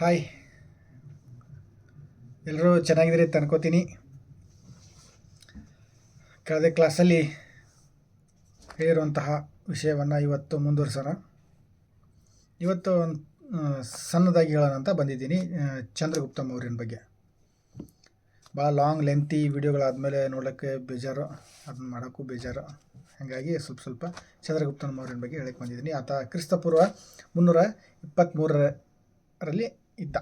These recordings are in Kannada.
ಹಾಯ್ ಎಲ್ಲರೂ ಚೆನ್ನಾಗಿದ್ದೀರಿ ಅಂತ ಅನ್ಕೋತೀನಿ. ಕಳೆದ ಕ್ಲಾಸಲ್ಲಿ ಹೇಳಿರುವಂತಹ ವಿಷಯವನ್ನು ಇವತ್ತು ಮುಂದುವರಿಸೋಣ. ಇವತ್ತು ಸಣ್ಣದಾಗಿ ಹೇಳೋಣ ಅಂತ ಬಂದಿದ್ದೀನಿ ಚಂದ್ರಗುಪ್ತ ಮೌರ್ಯನ ಬಗ್ಗೆ. ಭಾಳ ಲಾಂಗ್, ಲೆಂತಿ ವಿಡಿಯೋಗಳಾದಮೇಲೆ ನೋಡೋಕ್ಕೆ ಬೇಜಾರು, ಅದನ್ನ ಮಾಡೋಕ್ಕೂ ಬೇಜಾರು. ಹಾಗಾಗಿ ಸ್ವಲ್ಪ ಸ್ವಲ್ಪ ಚಂದ್ರಗುಪ್ತನ ಮೌರ್ಯನ ಬಗ್ಗೆ ಹೇಳಕ್ಕೆ ಬಂದಿದ್ದೀನಿ. ಆತ ಕ್ರಿಸ್ತಪೂರ್ವ ಮುನ್ನೂರ ಇಪ್ಪತ್ತ್ಮೂರರಲ್ಲಿ ಇದ್ದ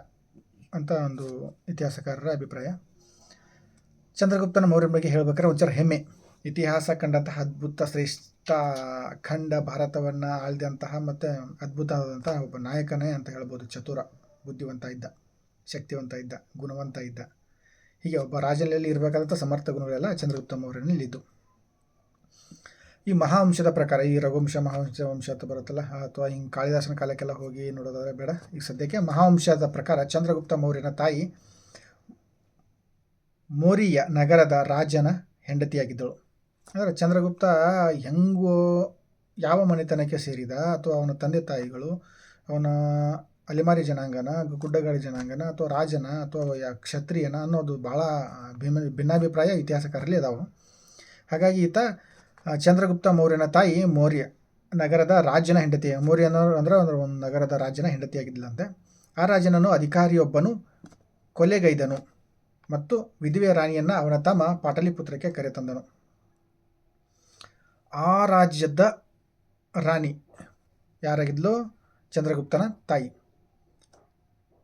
ಅಂತ ಒಂದು ಇತಿಹಾಸಕಾರರ ಅಭಿಪ್ರಾಯ. ಚಂದ್ರಗುಪ್ತನ ಮೌರ್ಯನ ಬಗ್ಗೆ ಹೇಳಬೇಕಾದ್ರೆ ಒಂಚೂರು ಹೆಮ್ಮೆ. ಇತಿಹಾಸ ಕಂಡಂತಹ ಅದ್ಭುತ, ಶ್ರೇಷ್ಠ ಖಂಡ ಭಾರತವನ್ನು ಆಳ್ದಂತಹ ಮತ್ತು ಅದ್ಭುತವಾದಂತಹ ಒಬ್ಬ ನಾಯಕನೇ ಅಂತ ಹೇಳ್ಬೋದು ಚತುರ. ಬುದ್ಧಿವಂತ ಇದ್ದ, ಶಕ್ತಿವಂತ ಇದ್ದ, ಗುಣವಂತ ಇದ್ದ. ಹೀಗೆ ಒಬ್ಬ ರಾಜನಲ್ಲಿ ಇರಬೇಕಾದಂಥ ಸಮರ್ಥ ಗುಣಗಳೆಲ್ಲ ಚಂದ್ರಗುಪ್ತ ಮೌರ್ಯನಲ್ಲಿ ಇದ್ದು. ಈ ಮಹಾವಂಶದ ಪ್ರಕಾರ, ಈ ರಘುವಂಶ ಮಹಾವಂಶ ವಂಶ ಅಂತ ಬರುತ್ತಲ್ಲ, ಅಥವಾ ಹಿಂಗೆ ಕಾಳಿದಾಸನ ಕಾಲಕ್ಕೆಲ್ಲ ಹೋಗಿ ನೋಡೋದಾದ್ರೆ ಬೇಡ. ಈಗ ಸದ್ಯಕ್ಕೆ ಮಹಾವಂಶದ ಪ್ರಕಾರ ಚಂದ್ರಗುಪ್ತ ಮೌರ್ಯನ ತಾಯಿ ಮೋರಿಯ ನಗರದ ರಾಜನ ಹೆಂಡತಿಯಾಗಿದ್ದಳು. ಅಂದರೆ ಚಂದ್ರಗುಪ್ತ ಹೆಂಗೋ ಯಾವ ಮನೆತನಕ್ಕೆ ಸೇರಿದ, ಅಥವಾ ಅವನ ತಂದೆ ತಾಯಿಗಳು, ಅವನ ಅಲೆಮಾರಿ ಜನಾಂಗನ, ಗುಡ್ಡಗಾಡಿ ಜನಾಂಗನ, ಅಥವಾ ರಾಜನ, ಅಥವಾ ಕ್ಷತ್ರಿಯನ ಅನ್ನೋದು ಭಾಳ ಭಿನ್ನ, ಭಿನ್ನಾಭಿಪ್ರಾಯ ಇತಿಹಾಸಕಾರರಲ್ಲಿ ಅದಾವ. ಹಾಗಾಗಿ ಈತ ಚಂದ್ರಗುಪ್ತ ಮೌರ್ಯನ ತಾಯಿ ಮೌರ್ಯ, ನಗರದ ರಾಜನ ಹೆಂಡತಿ. ಮೌರ್ಯ ಅಂದರೆ ಅಂದ್ರೆ ಅಂದ್ರೆ ಒಂದು ನಗರದ ರಾಜನ ಹೆಂಡತಿಯಾಗಿದ್ದಲಂತೆ ಆ ರಾಜನನ್ನು ಅಧಿಕಾರಿಯೊಬ್ಬನು, ಕೊಲೆಗೈದನು ಮತ್ತು ವಿಧುವೆ ರಾಣಿಯನ್ನು ಅವನ ತಮ್ಮ ಪಾಟಲಿಪುತ್ರಕ್ಕೆ ಕರೆತಂದನು. ಆ ರಾಜ್ಯದ ರಾಣಿ ಯಾರಾಗಿದ್ಲು? ಚಂದ್ರಗುಪ್ತನ ತಾಯಿ.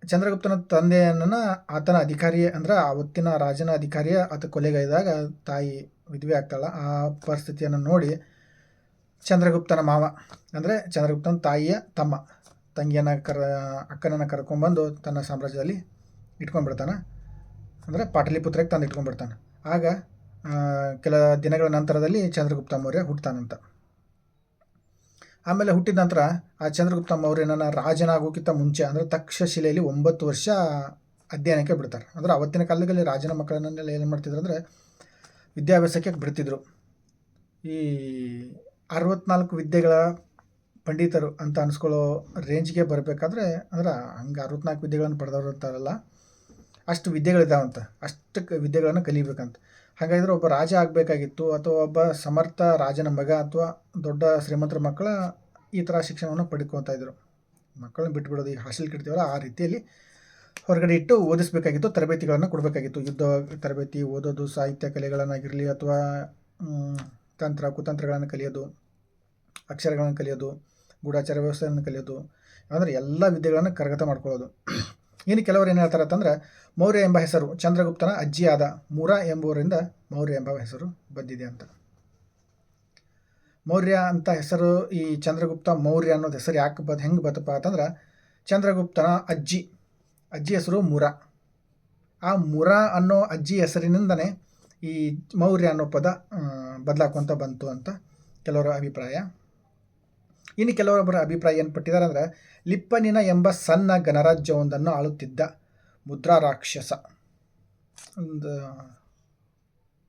ಚಂದ್ರಗುಪ್ತನ ತಂದೆಯನ್ನು ಆತನ ಅಧಿಕಾರಿ ಅಂದರೆ ಆವತ್ತಿನ ರಾಜನ ಅಧಿಕಾರಿಯ ಆತ ಕೊಲೆಗೈದಾಗ ತಾಯಿ ವಿಧವೆ ಆಗ್ತಾಳ ಆ ಪರಿಸ್ಥಿತಿಯನ್ನು ನೋಡಿ ಚಂದ್ರಗುಪ್ತನ ಮಾವ, ಅಂದರೆ ಚಂದ್ರಗುಪ್ತನ ತಾಯಿಯ ತಮ್ಮ, ತಂಗಿಯನ್ನು ಕರ, ಅಕ್ಕನನ್ನು ಕರ್ಕೊಂಡ್ಬಂದು ತನ್ನ ಸಾಮ್ರಾಜ್ಯದಲ್ಲಿ ಇಟ್ಕೊಂಡ್ಬಿಡ್ತಾನೆ. ಅಂದರೆ ಪಾಟಲಿಪುತ್ರಕ್ಕೆ ತಂದು ಇಟ್ಕೊಂಡ್ಬಿಡ್ತಾನೆ. ಆಗ ಕೆಲ ದಿನಗಳ ನಂತರದಲ್ಲಿ ಚಂದ್ರಗುಪ್ತ ಮೌರ್ಯ ಹುಟ್ತಾನಂತ. ಆಮೇಲೆ ಹುಟ್ಟಿದ ನಂತರ ಆ ಚಂದ್ರಗುಪ್ತ ಮೌರ್ಯನ ರಾಜನಾಗೋಕ್ಕಿಂತ ಮುಂಚೆ, ಅಂದರೆ ತಕ್ಷಶಿಲೆಯಲ್ಲಿ ಒಂಬತ್ತು ವರ್ಷ ಅಧ್ಯಯನಕ್ಕೆ ಬಿಡ್ತಾರೆ. ಅಂದರೆ ಅವತ್ತಿನ ಕಾಲದಲ್ಲಿ ರಾಜನ ಮಕ್ಕಳನ್ನೆಲ್ಲ ಏನು ಮಾಡ್ತಿದ್ರು ಅಂದರೆ ವಿದ್ಯಾಭ್ಯಾಸಕ್ಕೆ ಬಿಡ್ತಿದ್ರು ಈ ಅರವತ್ನಾಲ್ಕು ವಿದ್ಯೆಗಳ ಪಂಡಿತರು ಅಂತ ಅನ್ಸ್ಕೊಳ್ಳೋ ರೇಂಜ್ಗೆ ಬರಬೇಕಾದ್ರೆ ಅಂದ್ರೆ ಹಂಗೆ ಅರವತ್ನಾಲ್ಕು ವಿದ್ಯೆಗಳನ್ನು ಪಡೆದವರು ಅಂತಾರಲ್ಲ, ಅಷ್ಟು ವಿದ್ಯೆಗಳಿದಾವಂತ ಅಷ್ಟು ವಿದ್ಯೆಗಳನ್ನು ಕಲಿಬೇಕಂತ. ಹಾಗಾದ್ರೆ ಒಬ್ಬ ರಾಜ ಆಗಬೇಕಾಗಿತ್ತು ಅಥವಾ ಒಬ್ಬ ಸಮರ್ಥ ರಾಜನ ಮಗ ಅಥವಾ ದೊಡ್ಡ ಶ್ರೀಮಂತರ ಮಕ್ಕಳ ಈ ಥರ ಶಿಕ್ಷಣವನ್ನು ಪಡ್ಕೊತಾ ಇದ್ರು. ಮಕ್ಕಳನ್ನ ಬಿಟ್ಬಿಡೋದು ಈಗ ಹಾಸ್ಟೆಲ್ ಕಿಡ್ತೀವಲ್ಲ ಆ ರೀತಿಯಲ್ಲಿ ಹೊರಗಡೆ ಇಟ್ಟು ಓದಿಸಬೇಕಾಗಿತ್ತು, ತರಬೇತಿಗಳನ್ನು ಕೊಡಬೇಕಾಗಿತ್ತು. ಯುದ್ಧ ತರಬೇತಿ, ಓದೋದು, ಸಾಹಿತ್ಯ ಕಲೆಗಳನ್ನಾಗಿರಲಿ ಅಥವಾ ತಂತ್ರ, ಕುತಂತ್ರಗಳನ್ನು ಕಲಿಯೋದು, ಅಕ್ಷರಗಳನ್ನು ಕಲಿಯೋದು, ಗೂಢಾಚಾರ ವ್ಯವಸ್ಥೆಯನ್ನು ಕಲಿಯೋದು, ಅಂದರೆ ಎಲ್ಲ ವಿದ್ಯೆಗಳನ್ನು ಕರಗತ ಮಾಡ್ಕೊಳ್ಳೋದು. ಇನ್ನು ಕೆಲವರು ಏನು ಹೇಳ್ತಾರೆ ಅಂತಂದ್ರೆ, ಮೌರ್ಯ ಎಂಬ ಹೆಸರು, ಚಂದ್ರಗುಪ್ತನ ಅಜ್ಜಿಯಾದ ಮೂರ ಎಂಬುವರಿಂದ ಮೌರ್ಯ ಎಂಬ ಹೆಸರು ಬಂದಿದೆ ಅಂತ. ಮೌರ್ಯ ಅಂತ ಹೆಸರು ಈ ಚಂದ್ರಗುಪ್ತ ಮೌರ್ಯ ಅನ್ನೋದು ಹೆಸರು ಯಾಕೆ ಬದ್, ಹೆಂಗೆ ಬತ್ತಪ್ಪ ಅಂತಂದ್ರೆ, ಚಂದ್ರಗುಪ್ತನ ಅಜ್ಜಿ ಅಜ್ಜಿ ಹೆಸರು ಮುರ. ಆ ಮುರ ಅನ್ನೋ ಅಜ್ಜಿ ಹೆಸರಿನಿಂದನೇ ಈ ಮೌರ್ಯ ಅನ್ನೋ ಪದ ಬದಲಾಕೊಂತ ಬಂತು ಅಂತ ಕೆಲವರ ಅಭಿಪ್ರಾಯ. ಇನ್ನು ಕೆಲವರೊಬ್ಬರ ಅಭಿಪ್ರಾಯ ಏನು ಪಟ್ಟಿದ್ದಾರೆ ಅಂದರೆ, ಲಿಪ್ಪನಿನ ಎಂಬ ಸಣ್ಣ ಗಣರಾಜ್ಯವೊಂದನ್ನು ಆಳುತ್ತಿದ್ದ ಮುದ್ರಾ ರಾಕ್ಷಸ. ಒಂದು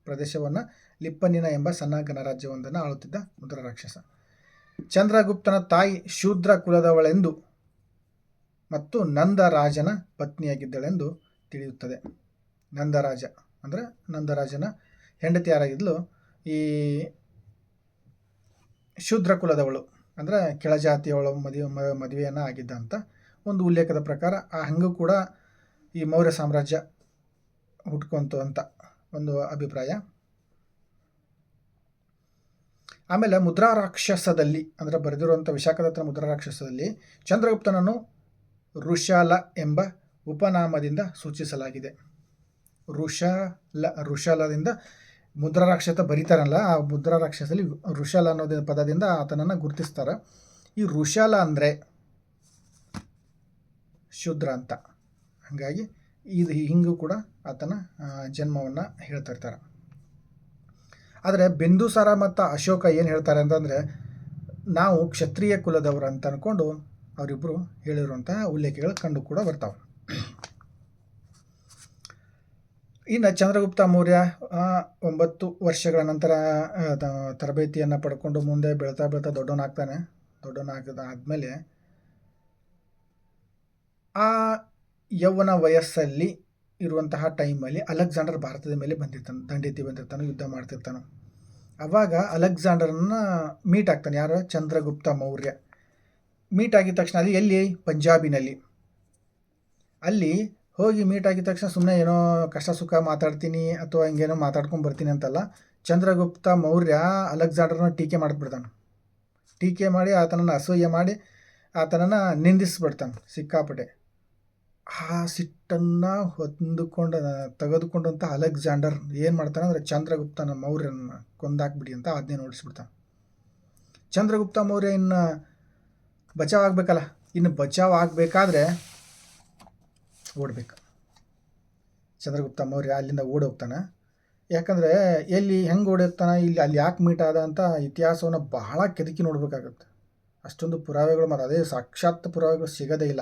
ಪ್ರದೇಶವನ್ನು ಲಿಪ್ಪನಿನ ಎಂಬ ಸಣ್ಣ ಗಣರಾಜ್ಯವೊಂದನ್ನು ಆಳುತ್ತಿದ್ದ ಮುದ್ರಾ ರಾಕ್ಷಸ. ಚಂದ್ರಗುಪ್ತನ ತಾಯಿ ಶೂದ್ರ ಕುಲದವಳೆಂದು ಮತ್ತು ನಂದರಾಜನ ಪತ್ನಿಯಾಗಿದ್ದಳೆಂದು ತಿಳಿಯುತ್ತದೆ. ನಂದರಾಜ ಅಂದರೆ ನಂದರಾಜನ ಹೆಂಡತಿ ಯಾರಾಗಿದ್ಲು? ಈ ಶೂದ್ರ ಕುಲದವಳು ಅಂದರೆ ಕೆಳಜಾತಿಯವಳ ಮದುವೆ ಮದುವೆಯನ್ನು ಆಗಿದ್ದ ಅಂತ ಒಂದು ಉಲ್ಲೇಖದ ಪ್ರಕಾರ ಆ ಹಂಗೂ ಕೂಡ ಈ ಮೌರ್ಯ ಸಾಮ್ರಾಜ್ಯ ಹುಟ್ಕೊಂತು ಅಂತ ಒಂದು ಅಭಿಪ್ರಾಯ. ಆಮೇಲೆ ಮುದ್ರಾ ರಾಕ್ಷಸದಲ್ಲಿ ಅಂದರೆ ಬರೆದಿರುವಂಥ ವಿಶಾಖದತ್ತನ ಮುದ್ರಾರಾಕ್ಷಸದಲ್ಲಿ ಚಂದ್ರಗುಪ್ತನನ್ನು ಋಷಾಲ ಎಂಬ ಉಪನಾಮದಿಂದ ಸೂಚಿಸಲಾಗಿದೆ. ಋಷಾಲ, ಋಷಾಲದಿಂದ ಮುದ್ರಾರಾಕ್ಷತ ಬರೀತಾರಲ್ಲ, ಆ ಮುದ್ರಾರಾಕ್ಷಸಲ್ಲಿ ಋಷಾಲ ಅನ್ನೋದ ಪದದಿಂದ ಆತನನ್ನು ಗುರುತಿಸ್ತಾರೆ. ಈ ಋಷಾಲ ಅಂದರೆ ಶುದ್ರ ಅಂತ. ಹಾಗಾಗಿ ಇದು ಹಿಂಗೂ ಕೂಡ ಆತನ ಜನ್ಮವನ್ನು ಹೇಳ್ತಾ ಇರ್ತಾರೆ. ಆದರೆ ಬಿಂದುಸಾರ ಮತ್ತು ಅಶೋಕ ಏನು ಹೇಳ್ತಾರೆ ಅಂತಂದರೆ, ನಾವು ಕ್ಷತ್ರಿಯ ಕುಲದವರು ಅಂತ ಅಂದ್ಕೊಂಡು ಅವರಿಬ್ಬರು ಹೇಳಿರುವಂಥ ಉಲ್ಲೇಖಗಳು ಕಂಡು ಕೂಡ ಬರ್ತಾವೆ. ಇನ್ನು ಚಂದ್ರಗುಪ್ತ ಮೌರ್ಯ ಒಂಬತ್ತು ವರ್ಷಗಳ ನಂತರ ತರಬೇತಿಯನ್ನು ಪಡ್ಕೊಂಡು ಮುಂದೆ ಬೆಳ್ತಾ ಬೆಳ್ತಾ ದೊಡ್ಡವನಾಗ್ತಾನೆ ದೊಡ್ಡವನಾಗದ ಆದಮೇಲೆ, ಆ ಯೌವನ ವಯಸ್ಸಲ್ಲಿ ಇರುವಂತಹ ಟೈಮಲ್ಲಿ ಅಲೆಕ್ಸಾಂಡರ್ ಭಾರತದ ಮೇಲೆ ಬಂದಿರ್ತಾನೆ, ದಂಡೆತ್ತಿ ಬಂದಿರ್ತಾನೆ, ಯುದ್ಧ ಮಾಡ್ತಿರ್ತಾನೆ. ಅವಾಗ ಅಲೆಕ್ಸಾಂಡರನ್ನ ಮೀಟ್ ಆಗ್ತಾನೆ. ಯಾರು? ಚಂದ್ರಗುಪ್ತ ಮೌರ್ಯ. ಮೀಟ್ ಆಗಿದ ತಕ್ಷಣ ಅಲ್ಲಿ ಎಲ್ಲಿ? ಪಂಜಾಬಿನಲ್ಲಿ. ಅಲ್ಲಿ ಹೋಗಿ ಮೀಟ್ ಆಗಿದ ತಕ್ಷಣ ಸುಮ್ಮನೆ ಏನೋ ಕಷ್ಟ ಸುಖ ಮಾತಾಡ್ತೀನಿ ಅಥವಾ ಹಿಂಗೇನೋ ಮಾತಾಡ್ಕೊಂಡು ಬರ್ತೀನಿ ಅಂತಲ್ಲ, ಚಂದ್ರಗುಪ್ತ ಮೌರ್ಯ ಅಲೆಕ್ಸಾಂಡರ್ನ ಟೀಕೆ ಮಾಡಿಬಿಡ್ತಾನೆ. ಟೀಕೆ ಮಾಡಿ ಆತನನ್ನು ಅಸೂಯೆ ಮಾಡಿ ಆತನನ್ನು ನಿಂದಿಸ್ಬಿಡ್ತಾನೆ ಸಿಕ್ಕಾಪಟ್ಟೆ. ಆ ಸಿಟ್ಟನ್ನು ಹೊಂದಿಕೊಂಡ, ತೆಗೆದುಕೊಂಡಂಥ ಅಲೆಕ್ಸಾಂಡರ್ ಏನು ಮಾಡ್ತಾನೆ ಅಂದರೆ ಚಂದ್ರಗುಪ್ತನ ಮೌರ್ಯನ ಕೊಂದಾಕ್ಬಿಡಿ ಅಂತ ಆಜ್ಞೆ ನೋಡಿಸ್ಬಿಡ್ತಾನೆ ಚಂದ್ರಗುಪ್ತ ಮೌರ್ಯ ಇನ್ನು ಬಚಾವ್ ಆಗಬೇಕಲ್ಲ. ಇನ್ನು ಬಚಾವ್ ಆಗಬೇಕಾದ್ರೆ ಓಡಬೇಕು. ಚಂದ್ರಗುಪ್ತ ಮೌರ್ಯ ಅಲ್ಲಿಂದ ಓಡಿ ಹೋಗ್ತಾನೆ ಯಾಕಂದರೆ ಎಲ್ಲಿ ಹೆಂಗೆ ಓಡಿರ್ತಾನೆ ಇಲ್ಲಿ ಅಲ್ಲಿ ಯಾಕೆ ಮೀಟ್ ಆದ ಅಂತ ಇತಿಹಾಸವನ್ನು ಬಹಳ ಕೆದಕಿ ನೋಡಬೇಕಾಗತ್ತೆ. ಅಷ್ಟೊಂದು ಪುರಾವೆಗಳು ಮತ್ತು ಅದೇ ಸಾಕ್ಷಾತ್ ಪುರಾವೆಗಳು ಸಿಗೋದೇ ಇಲ್ಲ.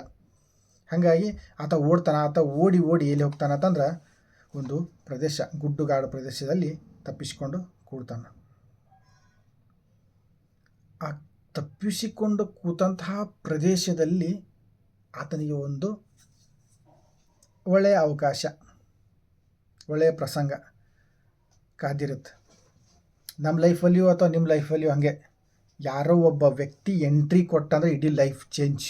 ಹಾಗಾಗಿ ಆತ ಓಡ್ತಾನೆ, ಆತ ಓಡಿ ಓಡಿ ಎಲ್ಲಿ ಹೋಗ್ತಾನೆ ಅಂತಂದ್ರೆ ಒಂದು ಪ್ರದೇಶ, ಗುಡ್ಡುಗಾಡು ಪ್ರದೇಶದಲ್ಲಿ ತಪ್ಪಿಸಿಕೊಂಡು ಕೂಡ್ತಾನೆ. ಆ ತಪ್ಪಿಸಿಕೊಂಡು ಕೂತಂತಹ ಪ್ರದೇಶದಲ್ಲಿ ಆತನಿಗೆ ಒಂದು ಒಳ್ಳೆಯ ಅವಕಾಶ, ಒಳ್ಳೆಯ ಪ್ರಸಂಗ ಕಾದಿರುತ್ತೆ. ನಮ್ಮ ಲೈಫಲ್ಲಿಯೂ ಅಥವಾ ನಿಮ್ಮ ಲೈಫಲ್ಲಿಯೂ ಹಾಗೆ. ಯಾರೋ ಒಬ್ಬ ವ್ಯಕ್ತಿ ಎಂಟ್ರಿ ಕೊಟ್ಟಂದ್ರೆ ಇಡೀ ಲೈಫ್ ಚೇಂಜ್.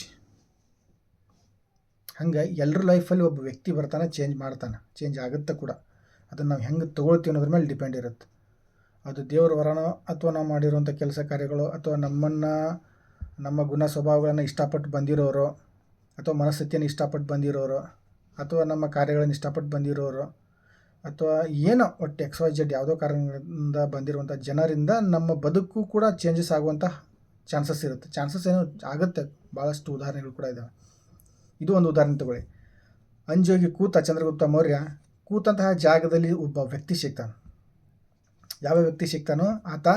ಹಂಗೆ ಎಲ್ಲರ ಲೈಫಲ್ಲಿ ಒಬ್ಬ ವ್ಯಕ್ತಿ ಬರ್ತಾನೆ, ಚೇಂಜ್ ಮಾಡ್ತಾನೆ, ಚೇಂಜ್ ಆಗುತ್ತೆ ಕೂಡ. ಅದನ್ನು ನಾವು ಹೆಂಗೆ ತೊಗೊಳ್ತೀವಿ ಅನ್ನೋದ್ರ ಮೇಲೆ ಡಿಪೆಂಡ್ ಇರುತ್ತೆ. ಅದು ದೇವರ ವರನೋ ಅಥವಾ ನಾವು ಮಾಡಿರುವಂಥ ಕೆಲಸ ಕಾರ್ಯಗಳು ಅಥವಾ ನಮ್ಮನ್ನು, ನಮ್ಮ ಗುಣ ಸ್ವಭಾವಗಳನ್ನು ಇಷ್ಟಪಟ್ಟು ಬಂದಿರೋರು ಅಥವಾ ಮನಸ್ಥಿತಿಯನ್ನು ಇಷ್ಟಪಟ್ಟು ಬಂದಿರೋರು ಅಥವಾ ನಮ್ಮ ಕಾರ್ಯಗಳನ್ನು ಇಷ್ಟಪಟ್ಟು ಬಂದಿರೋರು ಅಥವಾ ಏನೋ ಒಟ್ಟು ಎಕ್ಸ್ ವೈ ಜೆಡ್ ಯಾವುದೋ ಕಾರಣದಿಂದ ಬಂದಿರುವಂಥ ಜನರಿಂದ ನಮ್ಮ ಬದುಕು ಕೂಡ ಚೇಂಜಸ್ ಆಗುವಂಥ ಚಾನ್ಸಸ್ ಇರುತ್ತೆ. ಚಾನ್ಸಸ್ ಏನೋ ಆಗುತ್ತೆ. ಭಾಳಷ್ಟು ಉದಾಹರಣೆಗಳು ಕೂಡ ಇದ್ದಾವೆ ಇದು ಒಂದು ಉದಾಹರಣೆ ತಗೊಳ್ಳಿ. ಅಂಜೋಗಿ ಕೂತ ಚಂದ್ರಗುಪ್ತ ಮೌರ್ಯ ಕೂತಂತಹ ಜಾಗದಲ್ಲಿ ಒಬ್ಬ ವ್ಯಕ್ತಿ ಸಿಗ್ತಾನೆ. ಯಾವ ವ್ಯಕ್ತಿ ಸಿಗ್ತಾನೋ ಆತ